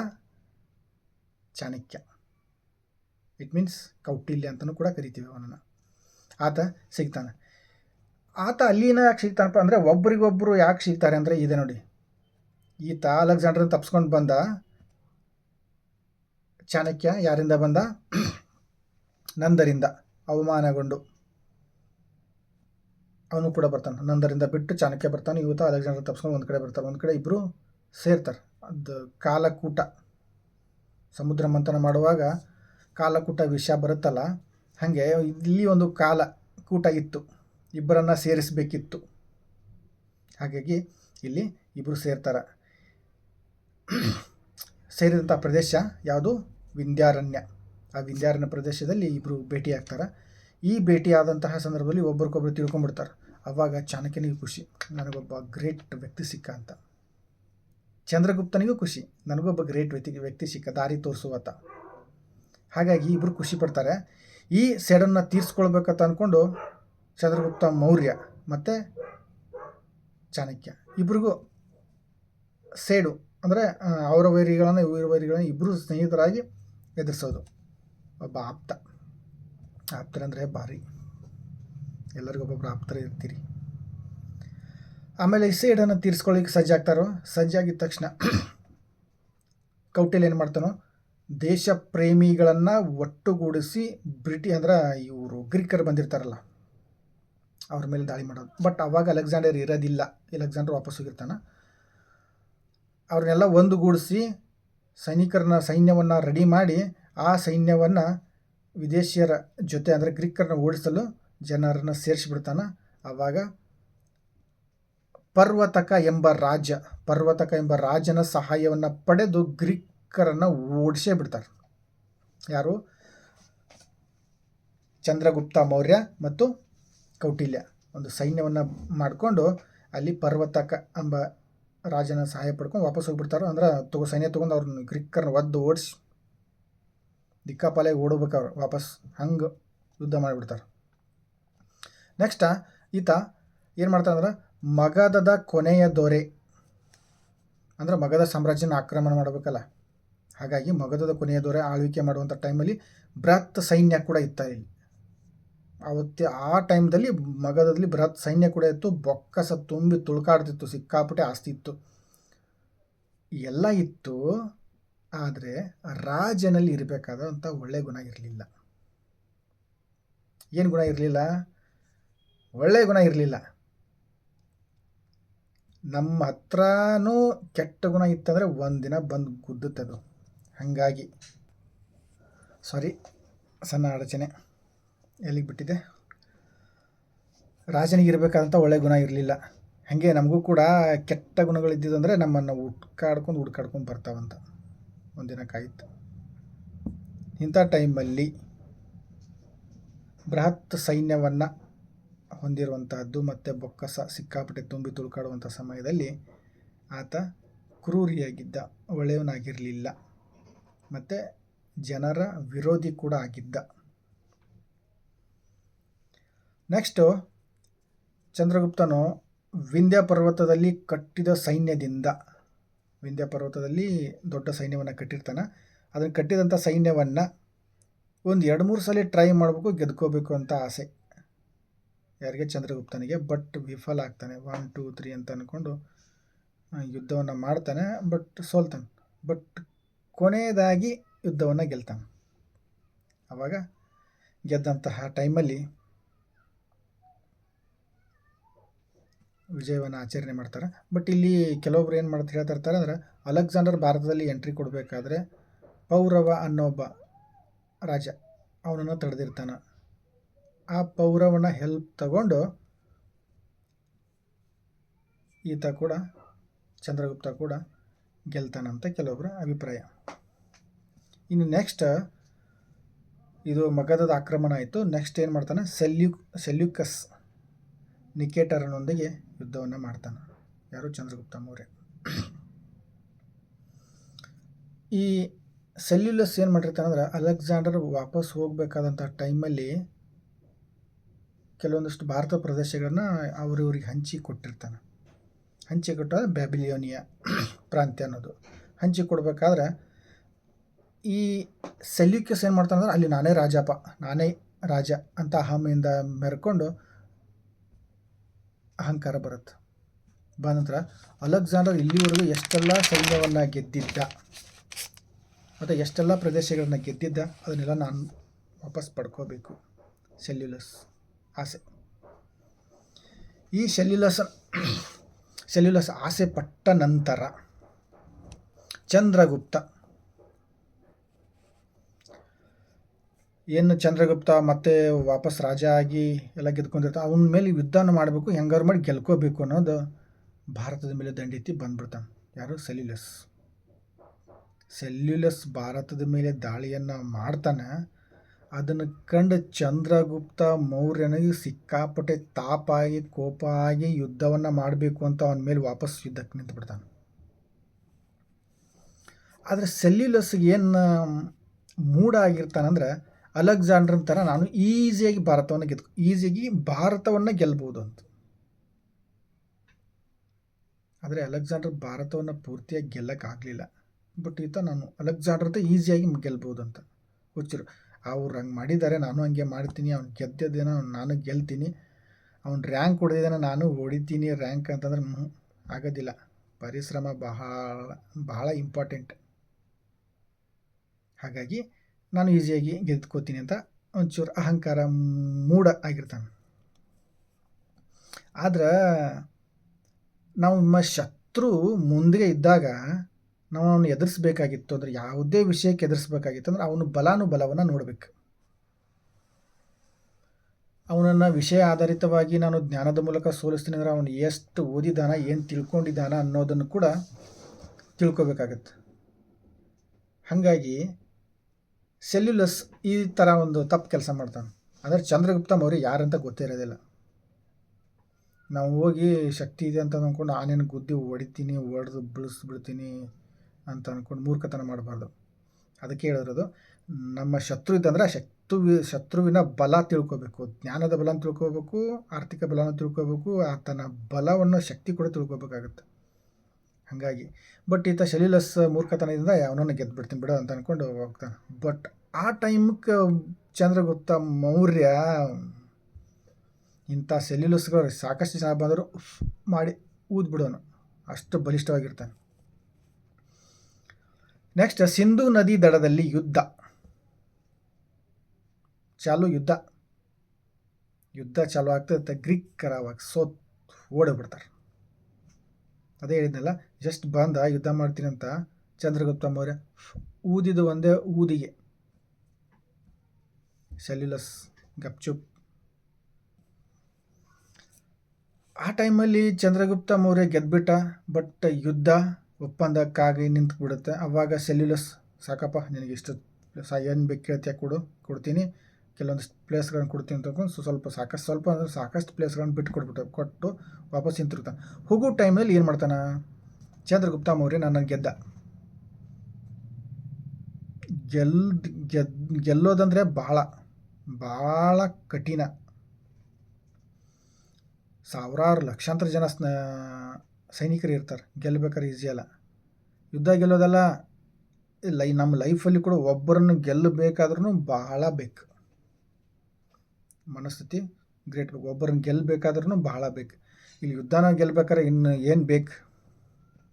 ಚಾಣಕ್ಯ. ಇಟ್ ಮೀನ್ಸ್ ಕೌಟಿಲ್ಯ ಅಂತಲೂ ಕೂಡ ಕರಿತೀವಿ ಅವನನ್ನು. ಆತ ಸಿಗ್ತಾನೆ. ಆತ ಅಲ್ಲಿನ ಯಾಕೆ ಸಿಗ್ತಾನಪ್ಪ ಅಂದರೆ ಒಬ್ರಿಗೊಬ್ಬರು ಯಾಕೆ ಸಿಗ್ತಾರೆ ಅಂದರೆ ಇದೆ ನೋಡಿ. ಈತ ಅಲೆಕ್ಸಾಂಡ್ರನ್ನ ತಪ್ಸ್ಕೊಂಡು ಬಂದ ಚಾಣಕ್ಯ ಯಾರಿಂದ ಬಂದ? ನಂದರಿಂದ ಅವಮಾನಗೊಂಡು. ಅವನು ಕೂಡ ಬರ್ತಾನೆ. ನಂದರಿಂದ ಬಿಟ್ಟು ಚಾಣಕ್ಯ ಬರ್ತಾನೆ. ಇವತ್ತು ಅಲೆಕ್ಸಾಂಡರ್ ತಪ್ಸ್ಕೊಂಡು ಒಂದು ಕಡೆ ಬರ್ತಾರೆ. ಒಂದು ಕಡೆ ಇಬ್ಬರು ಸೇರ್ತಾರೆ. ಅದು ಕಾಲಕೂಟ. ಸಮುದ್ರ ಮಂಥನ ಮಾಡುವಾಗ ಕಾಲಕೂಟ ವಿಷ ಬರುತ್ತಲ್ಲ, ಹಾಗೆ ಇಲ್ಲಿ ಒಂದು ಕಾಲ ಕೂಟ ಇತ್ತು. ಇಬ್ಬರನ್ನು ಸೇರಿಸಬೇಕಿತ್ತು. ಹಾಗಾಗಿ ಇಲ್ಲಿ ಇಬ್ಬರು ಸೇರ್ತಾರೆ. ಸೇರಿದಂಥ ಪ್ರದೇಶ ಯಾವುದು? ವಿಂಧ್ಯಾರಣ್ಯ. ಆ ವಿಂದ್ಯಾರಣ್ಯ ಪ್ರದೇಶದಲ್ಲಿ ಇಬ್ಬರು ಭೇಟಿಯಾಗ್ತಾರೆ. ಈ ಭೇಟಿಯಾದಂತಹ ಸಂದರ್ಭದಲ್ಲಿ ಒಬ್ರಿಗೊಬ್ರು ತಿಳ್ಕೊಂಬಿಡ್ತಾರೆ ಅವಾಗ ಚಾಣಕ್ಯನಿಗೆ ಖುಷಿ. ನನಗೊಬ್ಬ ಗ್ರೇಟ್ ವ್ಯಕ್ತಿ ಸಿಕ್ಕ ಅಂತ. ಚಂದ್ರಗುಪ್ತನಿಗೂ ಖುಷಿ. ನನಗೊಬ್ಬ ಗ್ರೇಟ್ ವ್ಯಕ್ತಿ ವ್ಯಕ್ತಿ ಸಿಕ್ಕ ದಾರಿ ತೋರಿಸುವತ್ತ ಹಾಗಾಗಿ ಇಬ್ಬರು ಖುಷಿ ಪಡ್ತಾರೆ. ಈ ಸೆಡನ್ನು ತೀರಿಸ್ಕೊಳ್ಬೇಕಂತ ಅಂದ್ಕೊಂಡು ಚಂದ್ರಗುಪ್ತ ಮೌರ್ಯ ಮತ್ತು ಚಾಣಕ್ಯ ಇಬ್ರಿಗೂ ಸೇಡು ಅಂದರೆ ಅವರ ವೈರಿಗಳನ್ನು, ಇವರ ವೈರಿಗಳನ್ನು ಇಬ್ಬರು ಸ್ನೇಹಿತರಾಗಿ ಎದುರಿಸೋದು. ಒಬ್ಬ ಆಪ್ತ. ಆಪ್ತರಂದರೆ ಭಾರಿ. ಎಲ್ಲರಿಗೊಬ್ಬೊಬ್ಬರು ಆಪ್ತರ ಇರ್ತೀರಿ. ಆಮೇಲೆ ಈ ಸೇಡನ್ನು ತೀರಿಸ್ಕೊಳ್ಳಿಕ್ಕೆ ಸಜ್ಜಾಗ್ತಾರೋ ಸಜ್ಜಾಗಿದ್ದ ತಕ್ಷಣ ಕೌಟಿಲ್ ಏನು ಮಾಡ್ತಾನೋ? ದೇಶ ಪ್ರೇಮಿಗಳನ್ನು ಒಟ್ಟುಗೂಡಿಸಿ ಬ್ರಿಟಿ ಅಂದ್ರೆ ಇವರು ಗ್ರೀಕರು ಬಂದಿರ್ತಾರಲ್ಲ, ಅವ್ರ ಮೇಲೆ ದಾಳಿ ಮಾಡೋದು. ಬಟ್ ಅವಾಗ ಅಲೆಕ್ಸಾಂಡರ್ ಇರೋದಿಲ್ಲ. ಅಲೆಕ್ಸಾಂಡರ್ ವಾಪಸ್ ಹೋಗಿರ್ತಾನೆ. ಅವ್ರನ್ನೆಲ್ಲ ಒಂದುಗೂಡಿಸಿ ಸೈನಿಕರನ್ನ, ಸೈನ್ಯವನ್ನು ರೆಡಿ ಮಾಡಿ ಆ ಸೈನ್ಯವನ್ನು ವಿದೇಶಿಯರ ಜೊತೆ, ಅಂದರೆ ಗ್ರೀಕರನ್ನ ಓಡಿಸಲು ಜನರನ್ನು ಸೇರಿಸಿಬಿಡ್ತಾನೆ ಆವಾಗ ಪರ್ವತಕ ಎಂಬ ರಾಜ, ಪರ್ವತಕ ಎಂಬ ರಾಜನ ಸಹಾಯವನ್ನು ಪಡೆದು ಗ್ರೀಕರನ್ನು ಓಡಿಸೇ ಬಿಡ್ತಾರೆ. ಯಾರು? ಚಂದ್ರಗುಪ್ತ ಮೌರ್ಯ ಮತ್ತು ಕೌಟಿಲ್ಯ. ಒಂದು ಸೈನ್ಯವನ್ನು ಮಾಡಿಕೊಂಡು ಅಲ್ಲಿ ಪರ್ವತಕ ಎಂಬ ರಾಜನ ಸಹಾಯ ಪಡ್ಕೊಂಡು ವಾಪಸ್ ಹೋಗ್ಬಿಡ್ತಾರೆ. ಅಂದ್ರೆ ತಗೋ ಸೈನ್ಯ ತೊಗೊಂಡು ಅವ್ರನ್ನ ಗ್ರೀಕರನ್ನ ಒದ್ದು ಓಡಿಸಿ ದಿಕ್ಕಾಪಾಲೆ ಓಡಬೇಕವ್ರು ವಾಪಸ್ ಹಂಗೆ ಯುದ್ಧ ಮಾಡಿಬಿಡ್ತಾರೆ. ನೆಕ್ಸ್ಟ ಈತ ಏನು ಮಾಡ್ತಾರಂದ್ರೆ ಮಗಧದ ಕೊನೆಯ ದೊರೆ. ಅಂದರೆ ಮಗಧ ಸಾಮ್ರಾಜ್ಯನ ಆಕ್ರಮಣ ಮಾಡಬೇಕಲ್ಲ. ಹಾಗಾಗಿ ಮಗಧದ ಕೊನೆಯ ದೊರೆ ಆಳ್ವಿಕೆ ಮಾಡುವಂಥ ಟೈಮಲ್ಲಿ ಬೃಹತ್ ಸೈನ್ಯ ಕೂಡ ಇತ್ತ ಇಲ್ಲಿ. ಅವತ್ತೆ ಆ ಟೈಮ್ದಲ್ಲಿ ಮಗಧದಲ್ಲಿ ಬೃಹತ್ ಸೈನ್ಯ ಕೂಡ ಇತ್ತು. ಬೊಕ್ಕಸ ತುಂಬಿ ತುಳ್ಕಾಡ್ತಿತ್ತು, ಸಿಕ್ಕಾಪಟ್ಟೆ ಆಸ್ತಿ ಇತ್ತು. ಎಲ್ಲ ಇತ್ತು. ಆದರೆ ರಾಜನಲ್ಲಿ ಇರಬೇಕಾದಂಥ ಒಳ್ಳೆ ಗುಣ ಇರಲಿಲ್ಲ. ಏನು ಗುಣ ಇರಲಿಲ್ಲ? ಒಳ್ಳೆಯ ಗುಣ ಇರಲಿಲ್ಲ. ನಮ್ಮ ಹತ್ರನೂ ಕೆಟ್ಟ ಗುಣ ಇತ್ತಂದರೆ ಒಂದಿನ ಬಂದು ಗುದ್ದುತ್ತದು. ಹಾಗಾಗಿ ಸಾರಿ ಸಣ್ಣ ಅಡಚಣೆ. ಎಲ್ಲಿಗೆ ಬಿಟ್ಟಿದೆ? ರಾಜನಿಗೆ ಇರಬೇಕಾದಂಥ ಒಳ್ಳೆ ಗುಣ ಇರಲಿಲ್ಲ. ಹಾಗೆ ನಮಗೂ ಕೂಡ ಕೆಟ್ಟ ಗುಣಗಳಿದ್ದಿದ್ದು ಅಂದರೆ ನಮ್ಮನ್ನು ಹುಡ್ಕಾಡ್ಕೊಂಡು ಹುಡ್ಕಾಡ್ಕೊಂಡು ಬರ್ತಾವಂತ. ಒಂದಿನ ಕಾಯಿತು. ಇಂಥ ಟೈಮಲ್ಲಿ ಬೃಹತ್ ಸೈನ್ಯವನ್ನು ಹೊಂದಿರುವಂತಹದ್ದು ಮತ್ತು ಬೊಕ್ಕಸ ಸಿಕ್ಕಾಪಟ್ಟೆ ತುಂಬಿ ತುಳುಕಾಡುವಂಥ ಸಮಯದಲ್ಲಿ ಆತ ಕ್ರೂರಿಯಾಗಿದ್ದ, ಒಳ್ಳೆಯವನಾಗಿರಲಿಲ್ಲ. ಮತ್ತು ಜನರ ವಿರೋಧಿ ಕೂಡ ಆಗಿದ್ದ. ನೆಕ್ಸ್ಟು ಚಂದ್ರಗುಪ್ತನು ವಿಂಧ್ಯ ಪರ್ವತದಲ್ಲಿ ಕಟ್ಟಿದ ಸೈನ್ಯದಿಂದ, ವಿಂಧ್ಯ ಪರ್ವತದಲ್ಲಿ ದೊಡ್ಡ ಸೈನ್ಯವನ್ನು ಕಟ್ಟಿರ್ತಾನೆ. ಅದನ್ನು ಕಟ್ಟಿದಂಥ ಸೈನ್ಯವನ್ನು ಒಂದು ಎರಡು ಮೂರು ಸಲ ಟ್ರೈ ಮಾಡಬೇಕು, ಗೆದ್ಕೋಬೇಕು ಅಂತ ಆಸೆ. ಯಾರಿಗೆ? ಚಂದ್ರಗುಪ್ತನಿಗೆ. ಬಟ್ ವಿಫಲ ಆಗ್ತಾನೆ. ಒನ್ ಟೂ ತ್ರೀ ಅಂತ ಅಂದ್ಕೊಂಡು ಯುದ್ಧವನ್ನು ಮಾಡ್ತಾನೆ. ಬಟ್ ಸೋಲ್ತಾನೆ. ಬಟ್ ಕೊನೆಯದಾಗಿ ಯುದ್ಧವನ್ನು ಗೆಲ್ತಾನೆ. ಆವಾಗ ಗೆದ್ದಂತಹ ಟೈಮಲ್ಲಿ ವಿಜಯವನ್ನು ಆಚರಣೆ ಮಾಡ್ತಾರೆ. ಬಟ್ ಇಲ್ಲಿ ಕೆಲವೊಬ್ರು ಏನು ಮಾಡ್ತಾರೆ ಹೇಳ್ತಾ ಇರ್ತಾರೆ ಅಂದ್ರೆ, ಅಲೆಕ್ಸಾಂಡರ್ ಭಾರತದಲ್ಲಿ ಎಂಟ್ರಿ ಕೊಡಬೇಕಾದ್ರೆ ಪೌರವ ಅನ್ನೋ ಒಬ್ಬ ರಾಜ ಅವನನ್ನು ತಡೆದಿರ್ತಾನೆ. ಆ ಪೌರವನ ಹೆಲ್ಪ್ ತಗೊಂಡು ಈತ ಕೂಡ, ಚಂದ್ರಗುಪ್ತ ಕೂಡ ಗೆಲ್ತಾನಂತ ಕೆಲವೊಬ್ಬರ ಅಭಿಪ್ರಾಯ. ಇನ್ನು ನೆಕ್ಸ್ಟ್ ಇದು ಮಗಧದ ಆಕ್ರಮಣ ಆಯಿತು. ನೆಕ್ಸ್ಟ್ ಏನು ಮಾಡ್ತಾನೆ? ಸೆಲ್ಯು, ಸೆಲ್ಯುಕಸ್ ನಿಕೇಟರನೊಂದಿಗೆ ಯುದ್ಧವನ್ನು ಮಾಡ್ತಾನೆ. ಯಾರು? ಚಂದ್ರಗುಪ್ತ ಮೌರ್ಯ ಈ ಸೆಲ್ಯುಲಸ್ ಏನು ಮಾಡಿರ್ತಾನಂದ್ರೆ ಅಲೆಕ್ಸಾಂಡರ್ ವಾಪಸ್ ಹೋಗಬೇಕಾದಂಥ ಟೈಮಲ್ಲಿ ಕೆಲವೊಂದಷ್ಟು ಭಾರತ ಪ್ರದೇಶಗಳನ್ನು ಅವರಿವ್ರಿಗೆ ಹಂಚಿ ಕೊಟ್ಟಿರ್ತಾನೆ. ಹಂಚಿ ಕೊಟ್ಟ ಬ್ಯಾಬಿಲಿಯೋನಿಯಾ ಪ್ರಾಂತ್ಯ ಅನ್ನೋದು. ಹಂಚಿ ಕೊಡಬೇಕಾದ್ರೆ ಈ ಸೆಲ್ಯುಕಸ್ ಏನು ಮಾಡ್ತಾನೆ ಅಂದ್ರೆ ಅಲ್ಲಿ ನಾನೇ ರಾಜಪ್ಪ ನಾನೇ ರಾಜ ಅಂತ ಅಹಮೆಯಿಂದ ಮೆರ್ಕೊಂಡು ಅಹಂಕಾರ ಬರುತ್ತೆ. ಬಂದ ನಂತರ ಅಲೆಕ್ಸಾಂಡರ್ ಇಲ್ಲಿವರೆಗೂ ಎಷ್ಟೆಲ್ಲ ಸೈನ್ಯವನ್ನು ಗೆದ್ದಿದ್ದ, ಮತ್ತು ಎಷ್ಟೆಲ್ಲ ಪ್ರದೇಶಗಳನ್ನ ಗೆದ್ದಿದ್ದ, ಅದನ್ನೆಲ್ಲ ನಾನು ವಾಪಸ್ ಪಡ್ಕೋಬೇಕು. ಸೆಲ್ಯುಲಸ್. ಆಸೆ. ಈ ಸೆಲ್ಯುಲಸ್ ಸೆಲ್ಯುಲಸ್ ಆಸೆ ಪಟ್ಟ ನಂತರ ಚಂದ್ರಗುಪ್ತ. ಏನು ಚಂದ್ರಗುಪ್ತ ಮತ್ತೆ ವಾಪಸ್ ರಾಜ ಆಗಿ ಎಲ್ಲ ಗೆದ್ಕೊಂಡಿರ್ತಾನೆ ಅವನ ಮೇಲೆ ಯುದ್ಧನ ಮಾಡಬೇಕು ಹೆಂಗಾರು ಮಾಡಿ ಗೆಲ್ಕೋಬೇಕು ಅನ್ನೋದು ಭಾರತದ ಮೇಲೆ ದಂಡೆತ್ತಿ ಬಂದ್ಬಿಡ್ತಾನೆ. ಯಾರು? ಸೆಲ್ಯುಲಸ್ ಸೆಲ್ಯುಲಸ್ ಭಾರತದ ಮೇಲೆ ದಾಳಿಯನ್ನು ಮಾಡ್ತಾನೆ. ಅದನ್ನು ಕಂಡು ಚಂದ್ರಗುಪ್ತ ಮೌರ್ಯನಿಗೆ ಸಿಕ್ಕಾಪಟ್ಟೆ ತಾಪ ಆಗಿ, ಕೋಪ ಆಗಿ ಯುದ್ಧವನ್ನು ಮಾಡಬೇಕು ಅಂತ ಅವನ ಮೇಲೆ ವಾಪಸ್ ಯುದ್ಧಕ್ಕೆ ನಿಂತುಬಿಡ್ತಾನೆ. ಆದರೆ ಸೆಲ್ಯುಲಸ್ಗೆ ಏನು ಮೂಡ್ ಆಗಿರ್ತಾನಂದ್ರೆ ಅಲೆಕ್ಸಾಂಡ್ರನ್ ಥರ ನಾನು ಈಸಿಯಾಗಿ ಭಾರತವನ್ನು ಗೆದ್ದು ಈಸಿಯಾಗಿ ಭಾರತವನ್ನು ಗೆಲ್ಬೋದು ಅಂತ. ಆದರೆ ಅಲೆಕ್ಸಾಂಡರ್ ಭಾರತವನ್ನು ಪೂರ್ತಿಯಾಗಿ ಗೆಲ್ಲಕ್ಕಾಗಲಿಲ್ಲ. ಬಟ್ ಈತ ನಾನು ಅಲೆಕ್ಸಾಂಡರ್ ಅಂತ ಈಸಿಯಾಗಿ ಗೆಲ್ಬೋದು ಅಂತ ಹುಚ್ಚರು ಅವ್ರು ಹಂಗೆ ಮಾಡಿದ್ದಾರೆ ನಾನು ಹಂಗೆ ಮಾಡ್ತೀನಿ, ಅವ್ನು ಗೆದ್ದಿದ್ದೇನೋ ನಾನು ಗೆಲ್ತೀನಿ, ಅವ್ನು ರ್ಯಾಂಕ್ ಹೊಡೆದಿದ್ದಾನೆ ನಾನು ಹೊಡಿತೀನಿ ರ್ಯಾಂಕ್ ಅಂತಂದ್ರೆ ಆಗೋದಿಲ್ಲ. ಪರಿಶ್ರಮ ಬಹಳ ಬಹಳ ಇಂಪಾರ್ಟೆಂಟ್ ಹಾಗಾಗಿ ನಾನು ಈಸಿಯಾಗಿ ಗೆದ್ಕೋತೀನಿ ಅಂತ ಒಂಚೂರು ಅಹಂಕಾರ ಮೂಢ ಆಗಿರ್ತಾನೆ. ಆದ್ರೆ ನಮ್ಮ ಶತ್ರು ಮುಂದೆ ಇದ್ದಾಗ ನಾವು ಅವನು ಎದುರಿಸ್ಬೇಕಾಗಿತ್ತು ಅಂದರೆ ಯಾವುದೇ ವಿಷಯಕ್ಕೆ ಎದುರಿಸಬೇಕಾಗಿತ್ತು ಅಂದ್ರೆ ಅವನು ಬಲಾನುಬಲವನ್ನು ನೋಡಬೇಕು. ಅವನನ್ನು ವಿಷಯ ಆಧಾರಿತವಾಗಿ ನಾನು ಜ್ಞಾನದ ಮೂಲಕ ಸೋಲಿಸ್ತೀನಿ ಅಂದರೆ ಅವನು ಎಷ್ಟು ಓದಿದಾನ, ಏನು ತಿಳ್ಕೊಂಡಿದ್ದಾನ ಅನ್ನೋದನ್ನು ಕೂಡ ತಿಳ್ಕೊಬೇಕಾಗತ್ತೆ. ಹಾಗಾಗಿ ಸೆಲ್ಯುಲಸ್ ಈ ಥರ ಒಂದು ತಪ್ಪು ಕೆಲಸ ಮಾಡ್ತಾನೆ. ಅಂದರೆ ಚಂದ್ರಗುಪ್ತ ಮೌರ್ಯ ಯಾರಂತ ಗೊತ್ತೇ ಇರೋದಿಲ್ಲ. ನಾವು ಹೋಗಿ ಶಕ್ತಿ ಇದೆ ಅಂತ ಅಂದ್ಕೊಂಡು ಆನೇನು ಗುದ್ದಿ ಹೊಡಿತೀನಿ, ಹೊಡೆದು ಬಿಡಿಸ್ಬಿಡ್ತೀನಿ ಅಂತ ಅಂದ್ಕೊಂಡು ಮೂರ್ಖತನ ಮಾಡಬಾರ್ದು. ಅದಕ್ಕೆ ಹೇಳಿರೋದು ನಮ್ಮ ಶತ್ರು ಇದ್ದಂದ್ರೆ ಆ ಶತ್ರು ಶತ್ರುವಿನ ಬಲ ತಿಳ್ಕೋಬೇಕು. ಜ್ಞಾನದ ಬಲ ತಿಳ್ಕೋಬೇಕು, ಆರ್ಥಿಕ ಬಲನ ತಿಳ್ಕೋಬೇಕು ಆತನ ಬಲವನ್ನು ಶಕ್ತಿ ಕೂಡ ತಿಳ್ಕೊಬೇಕಾಗುತ್ತೆ. ಹಾಗಾಗಿ ಬಟ್ ಈತ ಶಲೀಲಸ್ ಮೂರ್ಖತನದಿಂದ ಅವನನ್ನು ಗೆದ್ದುಬಿಡ್ತೀನಿ ಬಿಡೋ ಅಂತ ಅಂದ್ಕೊಂಡು ಹೋಗ್ತಾನೆ. ಬಟ್ ಆ ಟೈಮ್ಗೆ ಚಂದ್ರಗುಪ್ತ ಮೌರ್ಯ, ಇಂಥ ಸೆಲ್ಯುಲಸ್ಗಳು ಸಾಕಷ್ಟು ಜನ ಬಂದರು ಮಾಡಿ ಊದ್ಬಿಡೋನು. ಅಷ್ಟು ಬಲಿಷ್ಠವಾಗಿರ್ತಾನೆ. ನೆಕ್ಸ್ಟ್ ಸಿಂಧು ನದಿ ದಡದಲ್ಲಿ ಯುದ್ಧ ಚಾಲು ಯುದ್ಧ ಯುದ್ಧ ಚಾಲು ಆಗ್ತದೆ ಗ್ರೀಕ್ ಅವಾಗ ಸೋತ್ ಓಡಿಬಿಡ್ತಾರೆ ಅದೇ ಹೇಳಿದ್ನಲ್ಲ ಜಸ್ಟ್ ಬಂದ ಯುದ್ಧ ಮಾಡ್ತೀನಿ ಅಂತ ಚಂದ್ರಗುಪ್ತ ಮೌರ್ಯ ಊದಿದ ಒಂದೇ ಊದಿಗೆ. ಸೆಲ್ಯುಲಸ್ ಗಪ್ಚುಪ್ ಆ ಟೈಮಲ್ಲಿ ಚಂದ್ರಗುಪ್ತ ಮೌರ್ಯ ಗೆದ್ಬಿಟ್ಟ ಬಟ್ ಯುದ್ಧ ಒಪ್ಪಂದಕ್ಕಾಗಿ ನಿಂತು ಬಿಡುತ್ತೆ ಅವಾಗ ಸೆಲ್ಯುಲಸ್, ಸಾಕಪ್ಪ, ನಿನಗೆ ಇಷ್ಟು ಸಾ ಏನು ಬೇಕು ಕೇಳ್ತೀಯ ಕೊಡು, ಕೊಡ್ತೀನಿ. ಕೆಲವೊಂದಿಷ್ಟು ಪ್ಲೇಸ್ಗಳನ್ನ ಕೊಡ್ತೀನಿ ಅಂತ ಸೊ ಸ್ವಲ್ಪ ಸಾಕಷ್ಟು, ಸ್ವಲ್ಪ ಅಂದರೆ ಸಾಕಷ್ಟು ಪ್ಲೇಸ್ಗಳನ್ನ ಬಿಟ್ಟು ಕೊಟ್ಬಿಟ್ಟು ಕೊಟ್ಟು ವಾಪಸ್ ಹಿಂತಿರ್ತಾನೆ ಹೋಗೋ ಟೈಮಲ್ಲಿ ಏನು ಮಾಡ್ತಾನೆ? ಚಂದ್ರಗುಪ್ತ ಮೌರ್ಯ ನನ್ನ ಗೆದ್ದ. ಗೆಲ್ ಗೆದ್, ಗೆಲ್ಲೋದಂದರೆ ಭಾಳ ಭಾಳ ಕಠಿಣ. ಸಾವಿರಾರು ಲಕ್ಷಾಂತರ ಜನ ಸ್ನ ಸೈನಿಕರು ಇರ್ತಾರೆ ಗೆಲ್ಲಬೇಕಾದ್ರೆ ಈಸಿ ಅಲ್ಲ. ಯುದ್ಧ ಗೆಲ್ಲೋದಲ್ಲ ಲೈ ನಮ್ಮ ಲೈಫಲ್ಲಿ ಕೂಡ ಒಬ್ಬರನ್ನು ಗೆಲ್ಲಬೇಕಾದ್ರೂ ಬಹಳ ಬೇಕು. ಮನಸ್ಥಿತಿ ಗ್ರೇಟ್ ಬೇಕು. ಒಬ್ಬರನ್ನ ಗೆಲ್ಲಬೇಕಾದ್ರೂ ಬಹಳ ಬೇಕು. ಇಲ್ಲಿ ಯುದ್ಧನ ಗೆಲ್ಲಬೇಕಾದ್ರೆ ಇನ್ನು ಏನು ಬೇಕು?